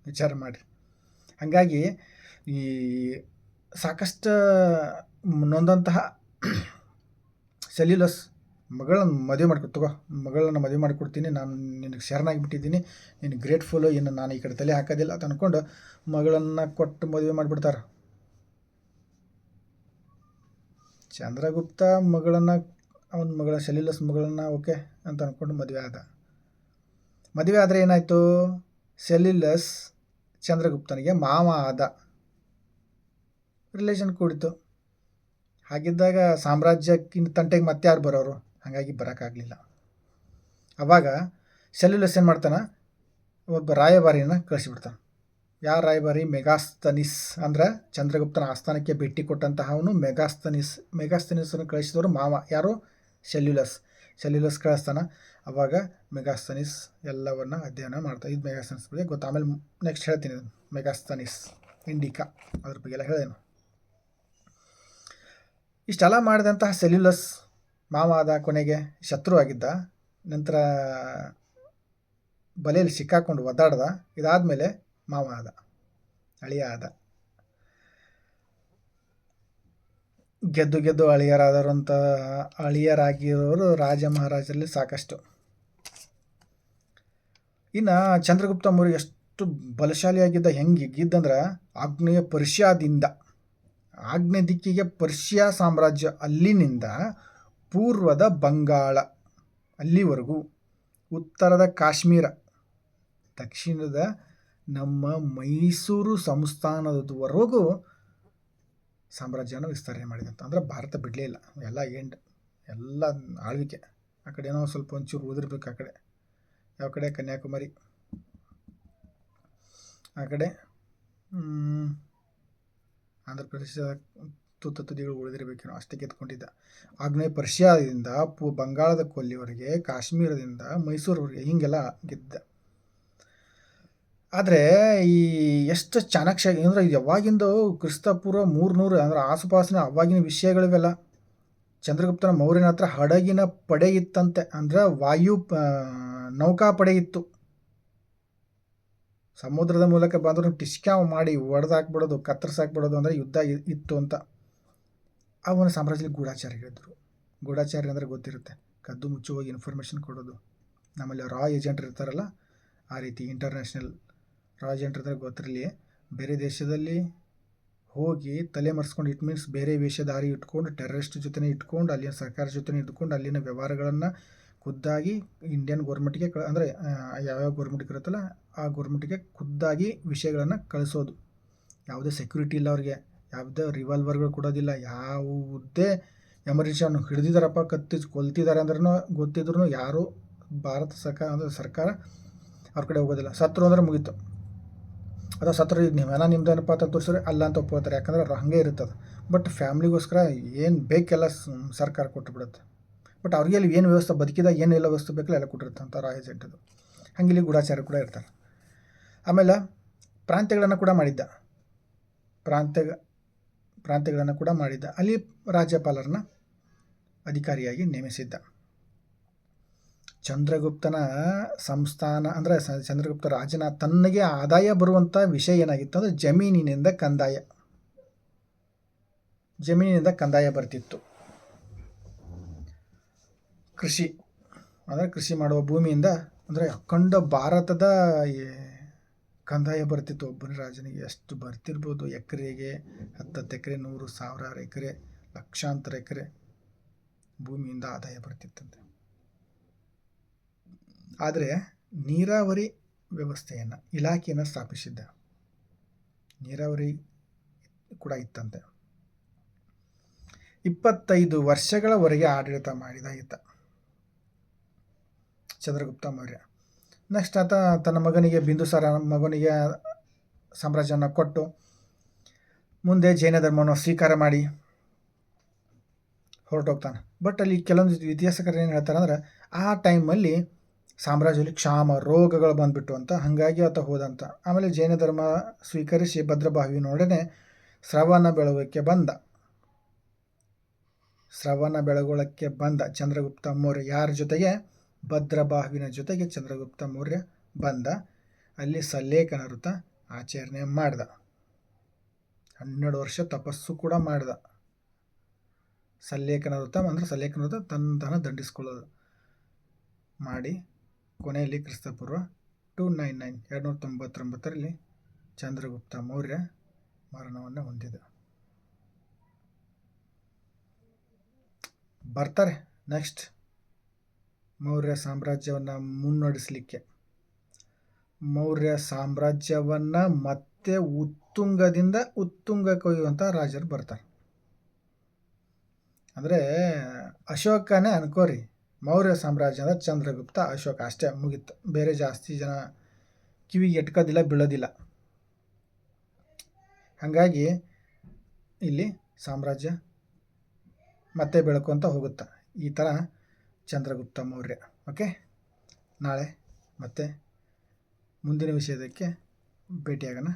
ವಿಚಾರ ಮಾಡಿ. ಹಾಗಾಗಿ ಈ ಸಾಕಷ್ಟು ನೊಂದಂತಹ ಸೆಲ್ಯುಲಸ್ ಮಗಳನ್ನ ಮದುವೆ ಮಾಡ್ಕೊಡ್ತು ತಗೋ. ಮಗಳನ್ನ ಮದುವೆ ಮಾಡಿಕೊಡ್ತೀನಿ. ನಾನು ನಿನಗೆ ಶರಣಾಗಿ ಬಿಟ್ಟಿದ್ದೀನಿ ನಿನಗೆ ಗ್ರೇಟ್ಫುಲ್ಲು ಇನ್ನು ನಾನು ಈ ಕಡೆ ತಲೆ ಹಾಕೋದಿಲ್ಲ ಅಂತ ಅಂದ್ಕೊಂಡು ಮಗಳನ್ನು ಕೊಟ್ಟು ಮದುವೆ ಮಾಡಿಬಿಡ್ತಾರೆ. ಚಂದ್ರಗುಪ್ತ ಮಗಳನ್ನು, ಅವನ ಮಗಳ ಸೆಲ್ಯುಲಸ್ ಮಗಳನ್ನ ಓಕೆ ಅಂತ ಅಂದ್ಕೊಂಡು ಮದುವೆ ಆದ. ಮದುವೆ ಆದರೆ ಏನಾಯಿತು? ಸೆಲ್ಯುಲಸ್ ಚಂದ್ರಗುಪ್ತನಿಗೆ ಮಾವ ಆದ. ರಿಲೇಷನ್ ಕೂಡಿತು. ಹಾಗಿದ್ದಾಗ ಸಾಮ್ರಾಜ್ಯಕ್ಕಿಂತ ತಂಟೆಗೆ ಮತ್ತೆ ಯಾರು ಬರೋರು? ಹಾಗಾಗಿ ಬರೋಕ್ಕಾಗಲಿಲ್ಲ ಆವಾಗ ಸೆಲ್ಯುಲಸ್ ಏನು ಮಾಡ್ತಾನೆ, ಒಬ್ಬ ರಾಯಭಾರಿನ ಕಳಿಸಿಬಿಡ್ತಾನೆ. ಯಾರ ರಾಯಭಾರಿ? ಮೆಗಾಸ್ತನಿಸ್ ಅಂದ್ರೆ ಚಂದ್ರಗುಪ್ತನ ಆಸ್ಥಾನಕ್ಕೆ ಭೇಟಿ ಕೊಟ್ಟಂತಹ ಅವನು ಮೆಗಾಸ್ತನಿಸ್, ಮೆಗಾಸ್ತನಿಸನ್ನು ಕಳಿಸಿದವರು ಮಾವ. ಯಾರು? ಸೆಲ್ಯುಲಸ್ ಸೆಲ್ಯುಲಸ್ ಕಳಿಸ್ತಾನೆ, ಅವಾಗ ಮೆಗಾಸ್ತನಿಸ್ ಎಲ್ಲವನ್ನು ಅಧ್ಯಯನ ಮಾಡ್ತಾ, ಇದು ಮೆಗಾಸ್ತನಿಸ್ ಬಗ್ಗೆ ಗೊತ್ತು. ಆಮೇಲೆ ನೆಕ್ಸ್ಟ್ ಹೇಳ್ತೀನಿ ಮೆಗಾಸ್ತನಿಸ್, ಇಂಡಿಕಾ, ಅದ್ರ ಬಗ್ಗೆ ಎಲ್ಲ ಹೇಳೇನು ಇಷ್ಟೆಲ್ಲ ಮಾಡಿದಂತಹ ಸೆಲ್ಯುಲಸ್ ಮಾವ ಆದ ಕೊನೆಗೆ ಶತ್ರು ಆಗಿದ್ದ ನಂತರ ಬಲೆಯಲ್ಲಿ ಸಿಕ್ಕಾಕೊಂಡು ಒದ್ದಾಡ್ದ, ಇದಾದಮೇಲೆ ಮಾವ ಆದ ಅಳಿಯ ಆದ ಗೆದ್ದು ಗೆದ್ದು ಅಳಿಯರಾದರಂಥ ಅಳಿಯರಾಗಿರೋರು ರಾಜ ಮಹಾರಾಜರಲ್ಲಿ ಸಾಕಷ್ಟು. ಇನ್ನು ಚಂದ್ರಗುಪ್ತ ಮೌರ್ಯ ಎಷ್ಟು ಬಲಶಾಲಿಯಾಗಿದ್ದ, ಹೆಂಗೆ ಇದ್ದಂದ್ರೆ ಆಗ್ನೇಯ ಪರ್ಷ್ಯಾದಿಂದ, ಆಗ್ನೇಯ ದಿಕ್ಕಿಗೆ ಪರ್ಷಿಯಾ ಸಾಮ್ರಾಜ್ಯ ಅಲ್ಲಿನಿಂದ ಪೂರ್ವದ ಬಂಗಾಳ, ಅಲ್ಲಿವರೆಗೂ ಉತ್ತರದ ಕಾಶ್ಮೀರ, ದಕ್ಷಿಣದ ನಮ್ಮ ಮೈಸೂರು ಸಂಸ್ಥಾನದವರೆಗೂ ಸಾಮ್ರಾಜ್ಯನ ವಿಸ್ತರಣೆ ಮಾಡಿದಂತ ಅಂದರೆ ಭಾರತ ಬಿಡಲೇ ಇಲ್ಲ. ಎಲ್ಲ ಎಂಡ್, ಎಲ್ಲ ಆಳ್ವಿಕೆ. ಆ ಕಡೆ ಏನೋ ಸ್ವಲ್ಪ ಒಂಚೂರು ಉದಿರ್ಬೇಕು ಆ ಕಡೆ. ಯಾವ ಕಡೆ? ಕನ್ಯಾಕುಮಾರಿ. ಆ ಕಡೆ ಆಂಧ್ರ ಪ್ರದೇಶದ ತುತ್ತ ತುದಿಗಳು ಉಳಿದಿರಬೇಕೇನೋ ಅಷ್ಟೇ ಗೆದ್ಕೊಂಡಿದ್ದ ಆಗ್ನೇಯ ಪರ್ಷಿಯಾದಿಂದ ಪೂ ಬಂಗಾಳದ ಕೊಲ್ಲಿವರೆಗೆ ಕಾಶ್ಮೀರದಿಂದ ಮೈಸೂರವರೆಗೆ ಹೀಗೆಲ್ಲ ಗೆದ್ದ ಆದರೆ ಈ ಎಷ್ಟು ಚಾಣಾಕ್ಷ ಅಂದರೆ ಯಾವಾಗಿಂದು ಕ್ರಿಸ್ತಪೂರ್ವ ಮೂರುನೂರು ಅಂದ್ರೆ ಆಸುಪಾಸಿನ ಅವಾಗಿನ ವಿಷಯಗಳಿವೆಲ್ಲ. ಚಂದ್ರಗುಪ್ತನ ಮೌರ್ಯನ ಹತ್ರ ಹಡಗಿನ ಪಡೆ ಇತ್ತಂತೆ ಅಂದ್ರೆ ವಾಯು ನೌಕಾ ಪಡೆ ಇತ್ತು. ಸಮುದ್ರದ ಮೂಲಕ ಬಂದರೂ ಟಿಸ್ಕ್ಯಾವ್ ಮಾಡಿ ಒಡೆದಾಕ್ಬಿಡೋದು, ಕತ್ತರಿಸಾಕ್ಬಿಡೋದು ಅಂದರೆ ಯುದ್ಧ ಇತ್ತು ಅಂತ. ಅವನ ಸಾಮ್ರಾಜ್ಯದಲ್ಲಿ ಗೂಢಾಚಾರಿಗಳಿದ್ದರು ಗೂಢಾಚಾರಿ ಅಂದರೆ ಗೊತ್ತಿರುತ್ತೆ. ಕದ್ದು ಮುಚ್ಚು ಹೋಗಿ ಇನ್ಫಾರ್ಮೇಷನ್ ಕೊಡೋದು. ನಮ್ಮಲ್ಲಿ ರಾ ಏಜೆಂಟ್ ಇರ್ತಾರಲ್ಲ, ಆ ರೀತಿ ಇಂಟರ್ನ್ಯಾಷನಲ್ ರಾ ಏಜೆಂಟ್ ಅಂದರೆ ಗೊತ್ತಿರಲಿ ಬೇರೆ ದೇಶದಲ್ಲಿ ಹೋಗಿ ತಲೆ ಮರೆಸ್ಕೊಂಡು ಇಟ್ ಮೀನ್ಸ್ ಬೇರೆ ವೇಷಧಾರಿ ಇಟ್ಕೊಂಡು ಟೆರರಿಸ್ಟ್ ಜೊತೆನೇ ಇಟ್ಕೊಂಡು, ಅಲ್ಲಿನ ಸರ್ಕಾರ ಜೊತೆ ಇಟ್ಕೊಂಡು, ಅಲ್ಲಿನ ವ್ಯವಹಾರಗಳನ್ನು ಖುದ್ದಾಗಿ ಇಂಡಿಯನ್ ಗೌರ್ಮೆಂಟ್ಗೆ ಕ, ಅಂದರೆ ಯಾವ್ಯಾವ ಗೌರ್ಮೆಂಟ್ಗೆ ಇರುತ್ತಲ್ಲ, ಆ ಗೌರ್ಮೆಂಟ್ಗೆ ಖುದ್ದಾಗಿ ವಿಷಯಗಳನ್ನು ಕಳಿಸೋದು. ಯಾವುದೇ ಸೆಕ್ಯೂರಿಟಿ ಇಲ್ಲ ಅವ್ರಿಗೆ. ಯಾವುದೇ ರಿವಾಲ್ವರ್ಗಳು ಕೊಡೋದಿಲ್ಲ. ಯಾವುದೇ ಎಮರ್ಜೆನ್ಸಿ ಅವನು ಹಿಡಿದಿದ್ದಾರಪ್ಪ ಕತ್ತಿ ಕೊಲ್ತಿದ್ದಾರೆ ಅಂದ್ರೂ ಗೊತ್ತಿದ್ರು ಯಾರು ಭಾರತ ಸರ್ಕಾರ ಅಂದರೆ ಸರ್ಕಾರ ಅವ್ರ ಕಡೆ ಹೋಗೋದಿಲ್ಲ. ಸತ್ರು ಅಂದ್ರೆ ಮುಗೀತು. ಅಥವಾ ಸತ್ರು ನೀವೇನ ನಿಮ್ದೇನಪ್ಪ ಅಂತ ತೋರಿಸಿದ್ರೆ ಅಲ್ಲ ಅಂತ ಒಪ್ಕೋತಾರೆ. ಯಾಕಂದ್ರೆ ಅವ್ರು ಹಾಗೆ ಇರುತ್ತದೆ. ಬಟ್ ಫ್ಯಾಮ್ಲಿಗೋಸ್ಕರ ಏನು ಬೇಕೆಲ್ಲ ಸರ್ಕಾರ ಕೊಟ್ಟು ಬಿಡುತ್ತೆ ಬಟ್ ಅವ್ರಿಗೆ ಅಲ್ಲಿ ಏನು ವ್ಯವಸ್ಥೆ ಬದುಕಿದಾಗ ಏನೆಲ್ಲ ವ್ಯವಸ್ಥೆ ಬೇಕಲ್ಲ ಎಲ್ಲ ಕೊಟ್ಟಿರುತ್ತೆ ಅಂತ ಏಜೆಂಟದು ಹಂಗೆ ಇಲ್ಲಿ ಗೂಢಾಚಾರ ಕೂಡ ಇರ್ತಾರೆ. ಆಮೇಲೆ ಪ್ರಾಂತ್ಯಗಳನ್ನು ಕೂಡ ಮಾಡಿದ್ದ. ಪ್ರಾಂತ್ಯ ಪ್ರಾಂತ್ಯಗಳನ್ನು ಕೂಡ ಮಾಡಿದ್ದ. ಅಲ್ಲಿ ರಾಜ್ಯಪಾಲರನ್ನ ಅಧಿಕಾರಿಯಾಗಿ ನೇಮಿಸಿದ್ದ. ಚಂದ್ರಗುಪ್ತನ ಸಂಸ್ಥಾನ ಅಂದರೆ ಚಂದ್ರಗುಪ್ತ ರಾಜನ ತನ್ನಗೆ ಆದಾಯ ಬರುವಂಥ ವಿಷಯ ಏನಾಗಿತ್ತು ಅಂದರೆ ಜಮೀನಿನಿಂದ ಕಂದಾಯ. ಜಮೀನಿನಿಂದ ಕಂದಾಯ ಬರ್ತಿತ್ತು. ಕೃಷಿ, ಅಂದರೆ ಕೃಷಿ ಮಾಡುವ ಭೂಮಿಯಿಂದ ಅಂದರೆ ಅಖಂಡ ಭಾರತದ ಕಂದಾಯ ಬರ್ತಿತ್ತು ಒಬ್ಬನೇ ರಾಜನಿಗೆ ಎಷ್ಟು ಬರ್ತಿರ್ಬೋದು? ಎಕರೆಗೆ ಹತ್ತತ್ತು ಎಕರೆ, ನೂರು, ಸಾವಿರಾರು ಎಕರೆ, ಲಕ್ಷಾಂತರ ಎಕರೆ ಭೂಮಿಯಿಂದ ಆದಾಯ ಬರ್ತಿತ್ತಂತೆ. ಆದರೆ ನೀರಾವರಿ ವ್ಯವಸ್ಥೆಯನ್ನು, ಇಲಾಖೆಯನ್ನು ಸ್ಥಾಪಿಸಿದ್ದ. ನೀರಾವರಿ ಕೂಡ ಇತ್ತಂತೆ. ಇಪ್ಪತ್ತೈದು ವರ್ಷಗಳವರೆಗೆ ಆಡಳಿತ ಮಾಡಿದ ಈತ ಚಂದ್ರಗುಪ್ತ ಮೌರ್ಯ. ನೆಕ್ಸ್ಟ್ ಆತ ತನ್ನ ಮಗನಿಗೆ ಬಿಂದುಸಾರ ಮಗನಿಗೆ ಸಾಮ್ರಾಜ್ಯವನ್ನು ಕೊಟ್ಟು ಮುಂದೆ ಜೈನ ಧರ್ಮವನ್ನು ಸ್ವೀಕಾರ ಮಾಡಿ ಹೊರಟೋಗ್ತಾನೆ. ಬಟ್ ಅಲ್ಲಿ ಕೆಲವೊಂದು ಇತಿಹಾಸಕರು ಏನು ಹೇಳ್ತಾರೆ ಅಂದ್ರೆ, ಆ ಟೈಮಲ್ಲಿ ಸಾಮ್ರಾಜ್ಯದಲ್ಲಿ ಕ್ಷಾಮ, ರೋಗಗಳು ಬಂದ್ಬಿಟ್ಟು ಅಂತ. ಹಾಗಾಗಿ ಆತ ಹೋದಂತ. ಆಮೇಲೆ ಜೈನ ಧರ್ಮ ಸ್ವೀಕರಿಸಿ ಭದ್ರಬಾಹುವಿನೊಡನೆ ಸ್ರವಣ ಬೆಳಗೋಕ್ಕೆ ಬಂದ. ಸ್ರವಣ ಬೆಳಗೊಳಕ್ಕೆ ಬಂದ. ಚಂದ್ರಗುಪ್ತ ಮೌರ್ಯ ಯಾರ ಜೊತೆಗೆ ಭದ್ರಬಾಹುವಿನ ಜೊತೆಗೆ ಚಂದ್ರಗುಪ್ತ ಮೌರ್ಯ ಬಂದ. ಅಲ್ಲಿ ಸಲ್ಲೇಖನ ವೃತ ಆಚರಣೆ ಮಾಡ್ದ. ಹನ್ನೆರಡು ವರ್ಷ ತಪಸ್ಸು ಕೂಡ ಮಾಡ್ದ. ಸಲ್ಲೇಖನ ವೃತ ಅಂದರೆ ಸಲ್ಲೇಖನ ವೃತ ತನ್ನ ದಂಡಿಸ್ಕೊಳ್ಳೋದು. ಮಾಡಿ ಕೊನೆಯಲ್ಲಿ ಕ್ರಿಸ್ತಪೂರ್ವ ಟೂ ನೈನ್ ನೈನ್ ಎರಡುನೂರ ತೊಂಬತ್ತೊಂಬತ್ತರಲ್ಲಿ ಚಂದ್ರಗುಪ್ತ ಮೌರ್ಯ ಮರಣವನ್ನು ಹೊಂದಿದ. ಬರ್ತಾರೆ ನೆಕ್ಸ್ಟ್. ಮೌರ್ಯ ಸಾಮ್ರಾಜ್ಯವನ್ನು ಮುನ್ನಡೆಸಲಿಕ್ಕೆ. ಮೌರ್ಯ ಸಾಮ್ರಾಜ್ಯವನ್ನು ಮತ್ತೆ ಉತ್ತುಂಗದಿಂದ ಉತ್ತುಂಗ ಕೊಯ್ಯುವಂಥ ರಾಜರು ಬರ್ತಾರೆ. ಅಂದರೆ ಅಶೋಕನೇ ಅನ್ಕೋರಿ, ಮೌರ್ಯ ಸಾಮ್ರಾಜ್ಯ ಅಂದರೆ ಚಂದ್ರಗುಪ್ತ ಅಶೋಕ ಅಷ್ಟೇ ಮುಗೀತು. ಬೇರೆ ಜಾಸ್ತಿ ಜನ ಕಿವಿಗೆ ಎಟ್ಕೋದಿಲ್ಲ, ಬೀಳೋದಿಲ್ಲ. ಹಾಗಾಗಿ ಇಲ್ಲಿ ಸಾಮ್ರಾಜ್ಯ ಮತ್ತೆ ಬೆಳ್ಕೊತ ಹೋಗುತ್ತೆ. ಈ ಥರ ಚಂದ್ರಗುಪ್ತ ಮೌರ್ಯ. ಓಕೆ ನಾಳೆ ಮತ್ತೆ ಮುಂದಿನ ವಿಷಯದಕ್ಕೆ ಭೇಟಿಯಾಗೋಣ.